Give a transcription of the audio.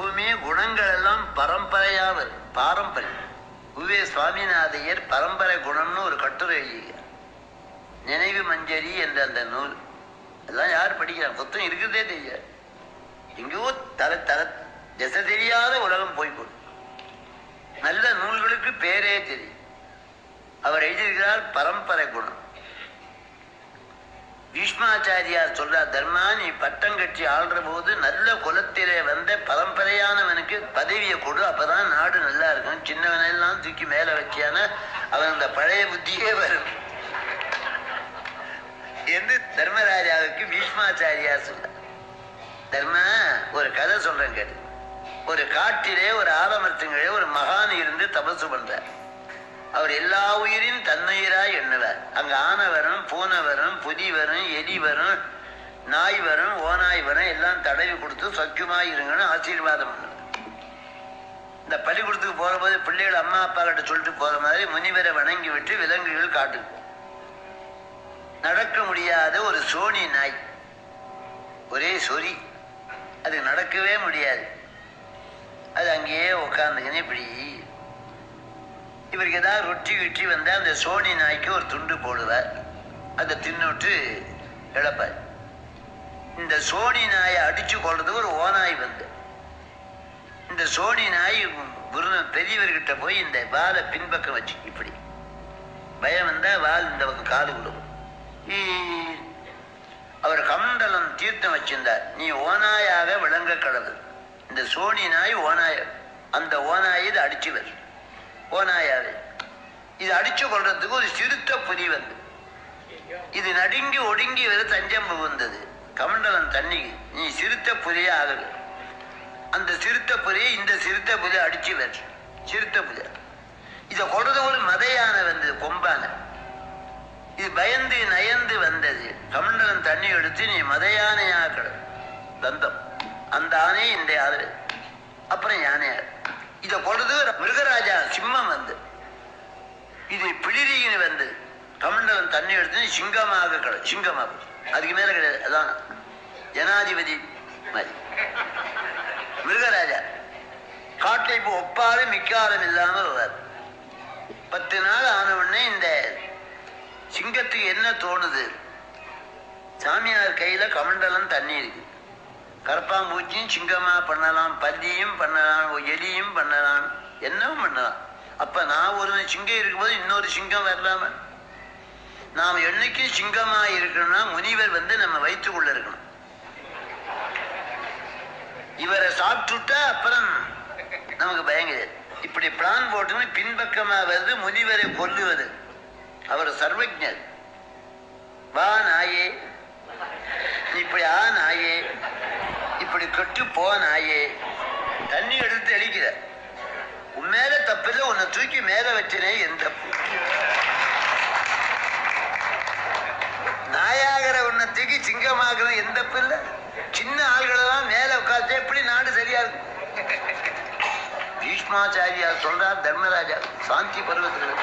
எப்பவுமே குணங்கள் எல்லாம் பரம்பரையா பாரம்பரியம். உவே சுவாமிநாதையர் பரம்பரை குணம்னு ஒரு கட்டுரை எழுதியிருக்கார். நினைவு மஞ்சரி என்ற அந்த நூல். எல்லாம் யார் படிக்கிறாங்க? மொத்தம் இருக்கிறதே தெரியாது. எங்கேயோ தர தர திசை தெரியாத உலகம் போய்கொண்டு நல்ல நூல்களுக்கு பேரே தெரியும். அவர் எழுதியிருக்கிறார் பரம்பரை குணம். பீஷ்மாச்சாரியார் சொல்றார் தர்மா நீ பட்ட கட்சி ஆள்ற போது நல்ல குலத்திலே வந்த பரம்பரையானவனுக்கு பதவியை கொடு. அப்பதான் நாடு நல்லா இருக்கும். சின்னவனெல்லாம் தூக்கி மேல வச்சியான அவன் அந்த பழைய புத்தியே வரும். என்று தர்மராஜாவுக்கு பீஷ்மாச்சாரியா சொல்ல தர்ம ஒரு கதை சொல்றேன் கேட்டு ஒரு காட்டிலே ஒரு ஆலமரத்துங்களே ஒரு மகான் இருந்து தபசு பண்றார். அவர் எல்லா உயிரின் தன்னுயிராய் எண்ணுவார். அங்க ஆனை வரும் பூனை வரும் புதி வரும் எலி வரும் நாய் வரும் ஓநாய் வரும் எல்லாம் தடவி கொடுத்து சக்கியமாக இருங்கன்னு ஆசீர்வாதம் பண்ணுவார் இந்த பள்ளிக்கூடத்துக்கு போகும்போது போது பிள்ளைகள் அம்மா அப்பா கிட்ட சொல்லிட்டு போகிற மாதிரி முனிவரை வணங்கி விட்டு விலங்குகள் காட்டு நடக்க முடியாத ஒரு சோனி நாய். ஒரே சொறி. அது நடக்கவே முடியாது. அது அங்கேயே உட்காந்துக்கின்னு இப்படி. இவருக்கு ஏதாவது ரொட்டி விட்டி வந்தால் அந்த சோனி நாய்க்கு ஒரு துண்டு போடுவார். அதை தின்னுட்டு இழப்பார். இந்த சோனி நாயை அடிச்சு கொள்றதுக்கு ஒரு ஓநாய் வந்து. இந்த சோனி நாய் குரு பெரியவர்கிட்ட போய் இந்த வாலை பின்பக்கம் வச்சு இப்படி. பயம் வந்தா வால் இந்த பக்கம் காது கொடுக்கும். அவர் கமண்டலம் தீர்த்தம் வச்சிருந்தார். நீ ஓநாயாக விளங்க கடவுள். இந்த சோனி நாய் ஓநாய அந்த ஓநாயை இது அடிச்சுவர். ஓனாயாவே இது அடிச்சு கொள்றதுக்கு ஒரு சிறுத்த புலி வந்து. இது நடுங்கி ஒடுங்கி வர தஞ்சம் புகுந்தது. கமண்டலம் தண்ணிக்கு நீ சிறுத்த புலியே ஆகல அந்த சிறுத்த புலியை இந்த சிறுத்த புலி அடிச்சு வர் சிறுத்த புலி இதை கொடுத்து ஒரு மதையான வந்தது கொம்பான. இது பயந்து நயந்து வந்தது. கமண்டலம் தண்ணி எடுத்து நீ மதையானையா கிட. தந்தம். அந்த ஆனே இந்த ஆதரவு அப்புறம் யானை இதை கொள்றது மிருகராஜா சிம்மம் வந்து இது பிளிரின்னு வந்து கமண்டலம் தண்ணி எடுத்து சிங்கமாக கிட சிங்கமாக அதுக்கு மேல கிடையாது. அதான் ஜனாதிபதி மாதிரி. மிருகராஜா காட்டை இப்போ ஒப்பாலும் மிக்காலும் இல்லாமல் வர்றார். பத்து நாள் ஆன உடனே இந்த சிங்கத்துக்கு என்ன தோணுது? சாமியார் கையில கமண்டலம் தண்ணி இருக்கு. கரப்பாம்பூச்சியும் சிங்கமா பண்ணலாம் பல்லியும் பண்ணலாம் எலியும் பண்ணலாம் என்னவும் பண்ணலாம். அப்ப நான் ஒரு சிங்கம் இருக்கும்போது இன்னொரு சிங்கம் வரலாமல் நாம் என்னைக்கு சிங்கமா இருக்கணும்னா முனிவர் வந்து நம்ம வயிற்றுக்குள்ள இருக்கணும். இவரை சாப்பிட்டுட்டா அப்புறம் நமக்கு பயங்கர இப்படி பிளான் போட்டு பின்பக்கமா வருது முனிவரை கொல்லுவது. அவர் சர்வஜர் வா நாயே. இப்படி ஆ நாயே. இப்படி கட்டு போ நாயே. தண்ணி எடுத்து அழிக்கிற உன் மேல தப்பில்லை உன்னை தூக்கி மேல வச்சனே என் தப்பு. நாயாகிற உன்னை எந்த பிள்ளை? சின்ன ஆள்களெல்லாம் மேல உட்காந்து எப்படி நாடு சரியா இருக்கும் பீஷ்மாச்சாரியார் சொல்றார் தர்மராஜா சாந்தி பருவத்தில்.